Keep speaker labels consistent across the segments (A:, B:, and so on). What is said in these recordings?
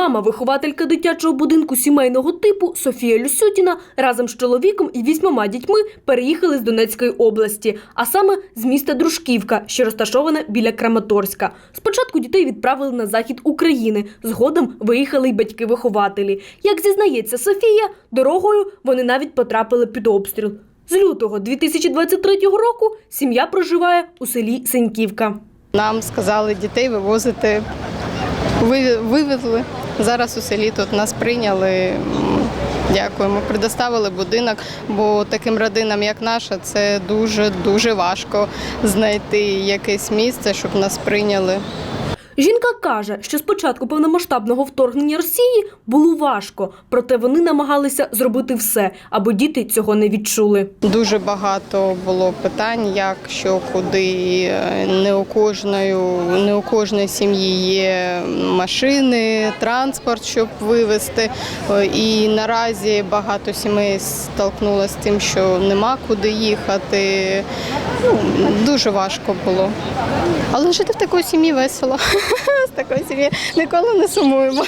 A: Мама, вихователька дитячого будинку сімейного типу Софія Люсютіна разом з чоловіком і вісьмома дітьми переїхали з Донецької області, а саме з міста Дружківка, що розташоване біля Краматорська. Спочатку дітей відправили на захід України. Згодом виїхали й батьки-вихователі. Як зізнається Софія, дорогою вони навіть потрапили під обстріл. З лютого 2023 року сім'я проживає у селі Сеньківка.
B: Нам сказали дітей вивозити. Ви- Вивезли. Зараз у селі тут нас прийняли. Дякуємо. Предоставили будинок, бо таким родинам, як наша, це дуже дуже важко знайти якесь місце, щоб нас прийняли.
A: Жінка каже, що з початку повномасштабного вторгнення Росії було важко, проте вони намагалися зробити все, аби діти цього не відчули.
B: Дуже багато було питань, як що, куди. Не у кожної, не у кожної сім'ї є машини, транспорт, щоб вивезти. І наразі багато сімей столкнулося з тим, що нема куди їхати. Ну, Дуже важко було. Але жити в такій сім'ї весело. З такої сім'ї ніколи не сумуємо.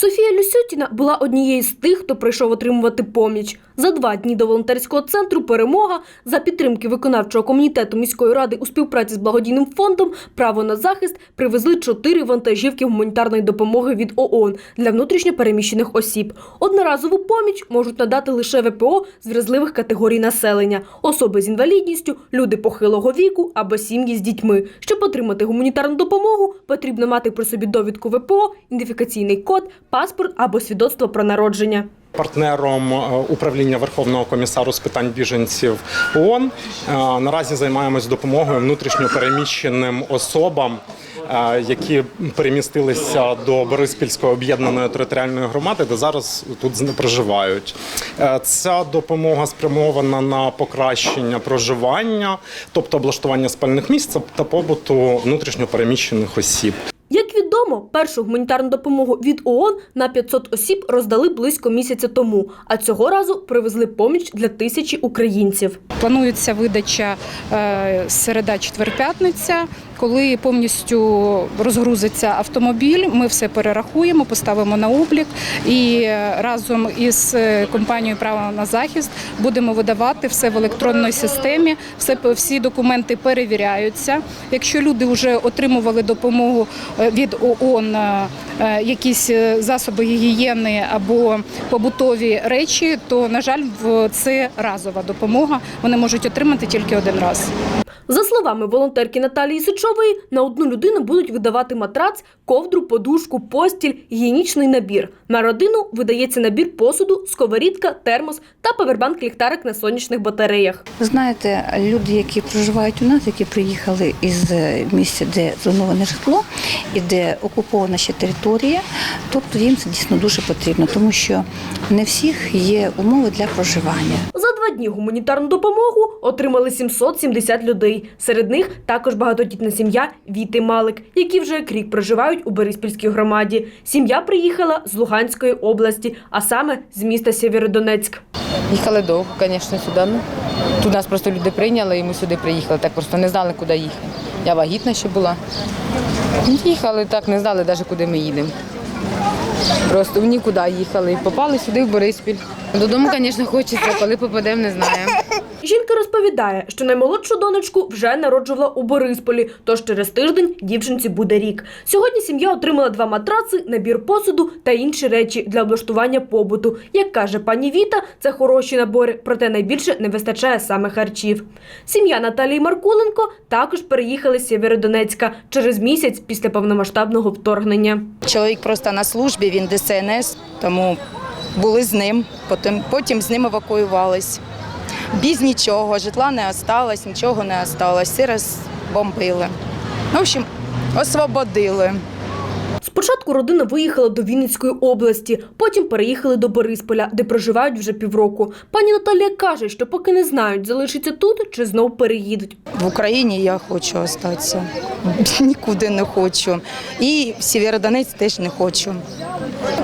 A: Софія Люсютіна була однією з тих, хто прийшов отримувати поміч. За два дні до волонтерського центру Перемога за підтримки виконавчого комітету міської ради у співпраці з благодійним фондом Право на захист привезли чотири вантажівки гуманітарної допомоги від ООН для внутрішньо переміщених осіб. Одноразову поміч можуть надати лише ВПО з вразливих категорій населення, особи з інвалідністю, люди похилого віку або сім'ї з дітьми. Щоб отримати гуманітарну допомогу, потрібно мати при собі довідку ВПО, ідентифікаційний код, паспорт або свідоцтво про народження.
C: Партнером е, управління Верховного комісару з питань біженців ООН е, наразі займаємось допомогою внутрішньо переміщеним особам, е, які перемістилися до Бориспільської об'єднаної територіальної громади, де зараз тут проживають. Ця допомога спрямована на покращення проживання, тобто облаштування спальних місць та побуту внутрішньо переміщених осіб.
A: Як відомо, першу гуманітарну допомогу від ООН на 500 осіб роздали близько місяця тому, а цього разу привезли поміч для тисячі українців.
D: Планується видача е, середа четвер-п'ятниця. Коли повністю розгрузиться автомобіль, ми все перерахуємо, поставимо на облік і разом із е, компанією Право на захист будемо видавати все в електронній системі. Все всі документи перевіряються. Якщо люди вже отримували допомогу е, від ООН, е, якісь засоби гігієни або побутові речі, то на жаль, це разова допомога. Вони можуть отримати тільки один раз.
A: За словами волонтерки Наталії Сичової, на одну людину будуть видавати матрац, ковдру, подушку, постіль, гігієнічний набір. На родину видається набір посуду, сковорідка, термос та павербанк ліхтарик на сонячних батареях.
E: Знаєте, люди, які проживають у нас, які приїхали із е, місця, де зруйноване житло і де окупована ще територія, тобто їм це дійсно дуже потрібно, тому що не всіх є умови для проживання.
A: Два дні гуманітарну допомогу отримали 770 людей. Серед них також багатодітна сім'я Віти Малик, які вже як рік проживають у Бориспільській громаді. Сім'я приїхала з Луганської області, а саме з міста Сєвєродонецьк.
F: Їхали довго, звісно, сюди. Ну, тут нас просто люди прийняли і ми сюди приїхали. Так просто не знали, куди їхати. Я вагітна ще була. Їхали так, не знали навіть, куди ми їдемо. Просто в нікуди їхали попали сюди, в Бориспіль. Додому, звісно, хочеться, коли попадемо, не знаємо.
A: Жінка розповідає, що наймолодшу донечку вже народжувала у Борисполі, тож через тиждень дівчинці буде рік. Сьогодні сім'я отримала два матраци, набір посуду та інші речі для облаштування побуту. Як каже пані Віта, це хороші набори, проте найбільше не вистачає саме харчів. Сім'я Наталії Маркуленко також переїхали з Сєвєродонецька через місяць після повномасштабного вторгнення.
G: Чоловік просто на службі, він ДСНС, тому були з ним, потім, потім з ним евакуювались. Без нічого, житла не осталось, нічого не осталось, всі розбомбили. В общем, освободили.
A: Спочатку родина виїхала до Вінницької області, потім переїхали до Борисполя, де проживають вже півроку. Пані Наталія каже, що поки не знають, залишиться тут чи знов переїдуть.
G: В Україні я хочу залишитися. Нікуди не хочу. І в Сєвєродонець теж не хочу.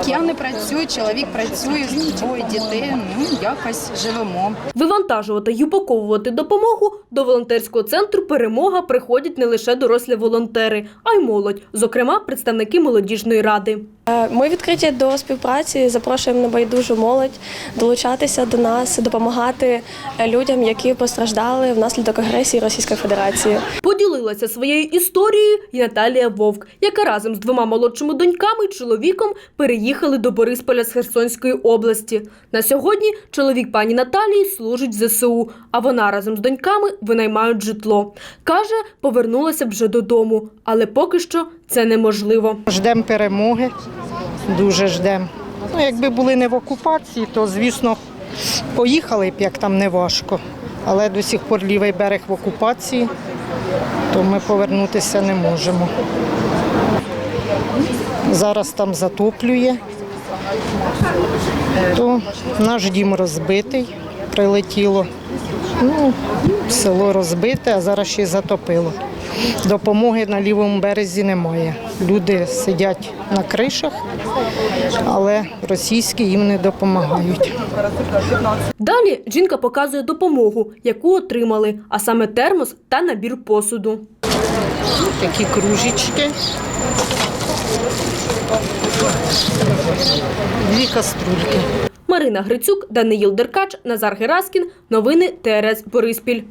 G: Я не працюю, чоловік працює, двоє дітей, ну якось живемо.
A: Вивантажувати й упаковувати допомогу до волонтерського центру Перемога приходять не лише дорослі волонтери, а й молодь, зокрема представники молодіжної ради.
H: Е, Ми відкриті до співпраці, запрошуємо небайдужу молодь долучатися до нас, допомагати людям, які постраждали внаслідок агресії Російської Федерації.
A: Поділилася своєю історією і Наталія Вовк, яка разом з двома молодшими доньками і чоловіком переїхали до Борисполя з Херсонської області. На сьогодні чоловік пані Наталії служить в ЗСУ, а вона разом з доньками винаймають житло. Каже, повернулася вже додому, але поки що це неможливо.
I: Ждемо перемоги, дуже ждемо. Ну, якби були не в окупації, то, звісно, поїхали б, як там не важко. Але до сих пор лівий берег в окупації, то ми повернутися не можемо. Зараз там затоплює, то наш дім розбитий, прилетіло. Ну, село розбите, а зараз ще й затопило. Допомоги на лівому березі немає. Люди сидять на кришах, але російські їм не допомагають.
A: Далі жінка показує допомогу, яку отримали, а саме термос та набір посуду.
I: Такі кружечки. Дві каструльки.
A: Марина Грицюк, Даниїл Деркач, Назар Гераскін. Новини ТРС Бориспіль.